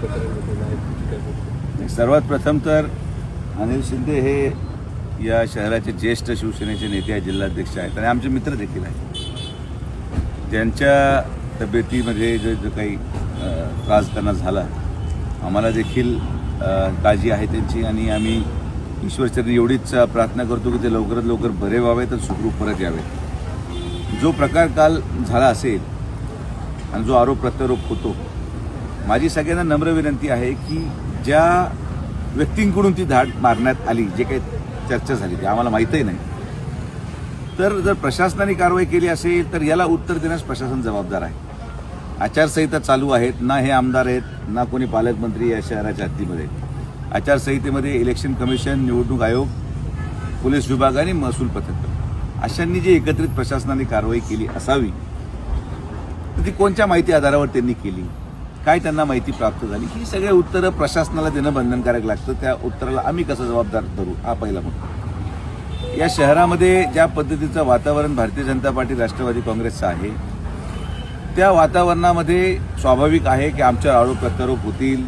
प्रकरण सर्वात प्रथम तर अनिल शिंदे हे या शहराचे ज्येष्ठ शिवसेनेचे नेते आहेत जिल्हाध्यक्ष आहेत आणि आमचे मित्र देखील आहेत. ज्यांच्या तब्येतीमध्ये जो जो काही त्रास त्यांना झाला आम्हाला देखील काळजी आहे त्यांची आणि आम्ही ईश्वरचरणी एवढीच प्रार्थना करतो की ते लवकरात लवकर बरे व्हावेत तर सुखरूप परत यावेत. जो प्रकार काल झाला असेल आणि जो आरोप प्रत्यारोप होतो माझी सगळ्यांना नम्र विनंती आहे की ज्या व्यक्तींकडून ती धाड मारण्यात आली जे काही चर्चा झाली ती आम्हाला माहीतही नाही. तर जर प्रशासनाने कारवाई केली असेल तर याला उत्तर देण्यास प्रशासन जबाबदार आहे. आचारसंहिता चालू आहेत ना हे आमदार आहेत ना कोणी पालकमंत्री या शहराच्या हद्दीमध्ये. आचारसंहितेमध्ये इलेक्शन कमिशन निवडणूक आयोग पोलीस विभाग आणि महसूल पथक. अशांनी जी एकत्रित प्रशासनाने कारवाई केली असावी तर ती कोणत्या माहिती आधारावर त्यांनी केली? काय त्यांना माहिती प्राप्त झाली ही सगळे उत्तरं प्रशासनाला देणं बंधनकारक लागतं. त्या उत्तराला आम्ही कसं जबाबदार धरू? हा पहिला मुद्दा. या शहरामध्ये ज्या पद्धतीचं वातावरण भारतीय जनता पार्टी राष्ट्रवादी काँग्रेसचं आहे त्या वातावरणामध्ये स्वाभाविक आहे की आमच्या आरोप प्रत्यारोप होतील.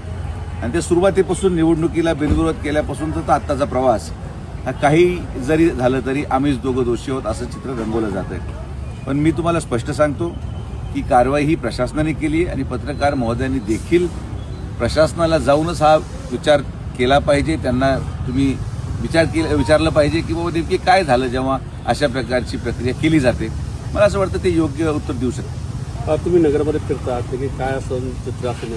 आणि ते सुरुवातीपासून निवडणुकीला बिनविरोध केल्यापासूनचा तर आत्ताचा प्रवास. हा काही जरी झालं तरी आम्हीच दोघं दोषी आहोत असं चित्र रंगवलं जातं आहे पण मी तुम्हाला स्पष्ट सांगतो की कारवाई ही प्रशासनाने केली आणि पत्रकार महोदयांनी देखील प्रशासनाला जाऊनच हा विचार केला पाहिजे. त्यांना तुम्ही विचार केला विचारलं पाहिजे की बाबा नेमकी काय झालं जेव्हा अशा प्रकारची प्रक्रिया केली जाते. मला असं वाटतं ते योग्य उत्तर देऊ शकतं तुम्ही नगरमध्ये फिरता की काय असं चित्र आपले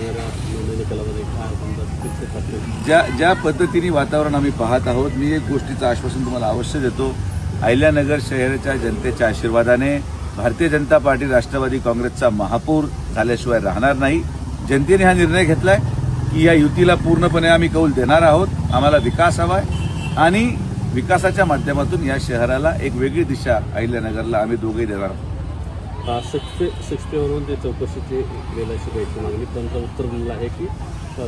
ज्या ज्या पद्धतीने वातावरण आम्ही पाहत आहोत मी एक गोष्टीचं आश्वासन तुम्हाला अवश्य देतो. अहिल्यानगर शहराच्या जनतेच्या आशीर्वादाने भारतीय जनता पार्टी राष्ट्रवादी काँग्रेसचा महापौर झाल्याशिवाय राहणार नाही. जनतेने हा निर्णय घेतलाय की या युतीला पूर्णपणे आम्ही कौल देणार आहोत. आम्हाला विकास हवाय आणि विकासाच्या माध्यमातून या शहराला एक वेगळी दिशा अहिल्यानगरला आम्ही दोघेही देणार आहोत. सिक्स्टी सिक्स्टीवरून ते चौकशीची गेल्याची काही मागणी त्यांचं उत्तर दिलेलं आहे की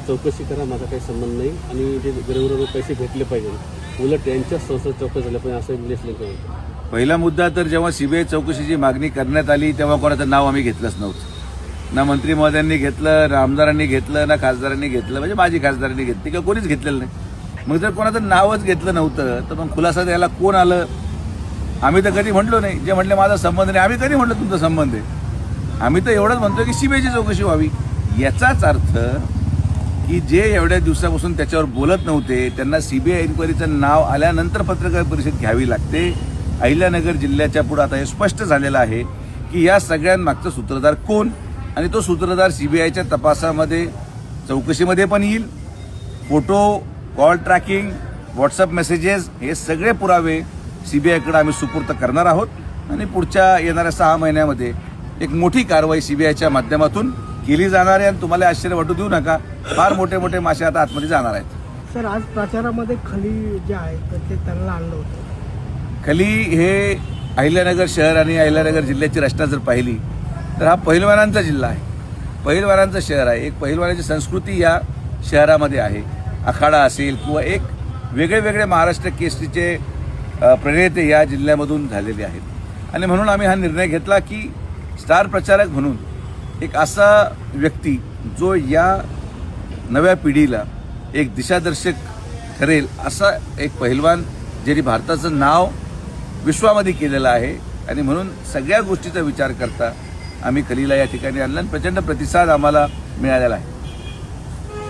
चौकशी करा माझा काही संबंध नाही आणि जे गरीब पैसे भेटले पाहिजे उलट यांच्या संस्था चौकशी झाल्या पाहिजे असं इंग्लिश लिंक पहिला मुद्दा तर जेव्हा सीबीआय चौकशीची मागणी करण्यात आली तेव्हा कोणाचं नाव आम्ही घेतलंच नव्हतं. ना मंत्री महोदयांनी घेतलं ना आमदारांनी घेतलं ना खासदारांनी घेतलं म्हणजे माझी खासदारांनी घेतली किंवा कोणीच घेतलेलं नाही. मग जर कोणाचं नावच घेतलं नव्हतं तर मग खुलासा द्यायला कोण आलं? आम्ही तर कधी म्हटलो नाही. जे म्हटले माझा संबंध नाही आम्ही कधी म्हटलं तुमचा संबंध आहे? आम्ही तर एवढंच म्हणतो की सीबीआयची चौकशी व्हावी. याचाच अर्थ की जे एवढ्या दिवसापासून त्याच्यावर बोलत नव्हते त्यांना सीबीआय इन्क्वायरीचं नाव आल्यानंतर पत्रकार परिषद घ्यावी लागते. अहिल्यानगर जिल्ह्याच्या पुढे आता हे स्पष्ट झालेलं आहे की या सगळ्यांमागचं सूत्रधार कोण? आणि तो सूत्रधार सीबीआयच्या तपासामध्ये चौकशीमध्ये पण येईल. Photo call tracking WhatsApp messages हे सगळे पुरावे सीबीआयकडे आम्ही सुपूर्त करणार आहोत. आणि पुढच्या येणाऱ्या सहा महिन्यामध्ये एक मोठी कारवाई सीबीआयच्या माध्यमातून केली जाणार आहे. आणि तुम्हाला आश्चर्य वाटू देऊ नका फार मोठे मोठे मासे आता आतमध्ये जाणार आहेत. सर आज प्रचारामध्ये खली जे आहे ते त्यांना आणलं होतं. खली हे अहिल्यानगर शहर आणि अहिल्यानगर जिल्ह्याची रचना जर पाहिली तर हा पहिलवानांचा जिल्हा आहे. पहिलवानांचं शहर आहे. एक पहिलवानाची संस्कृती या शहरामध्ये आहे. आखाडा असेल किंवा एक वेगळे वेगळे महाराष्ट्र केसरीचे प्रणेते या जिल्ह्यामधून झालेले आहेत. आणि म्हणून आम्ही हा निर्णय घेतला की स्टार प्रचारक म्हणून एक असा व्यक्ती जो या नव्या पिढीला एक दिशादर्शक ठरेल असा एक पहिलवान ज्यांनी भारताचं नाव विश्वामध्ये केलेलं आहे. आणि म्हणून सगळ्या गोष्टीचा विचार करता आम्ही कलीला या ठिकाणी आणला आणि प्रचंड प्रतिसाद आम्हाला मिळालेला आहे.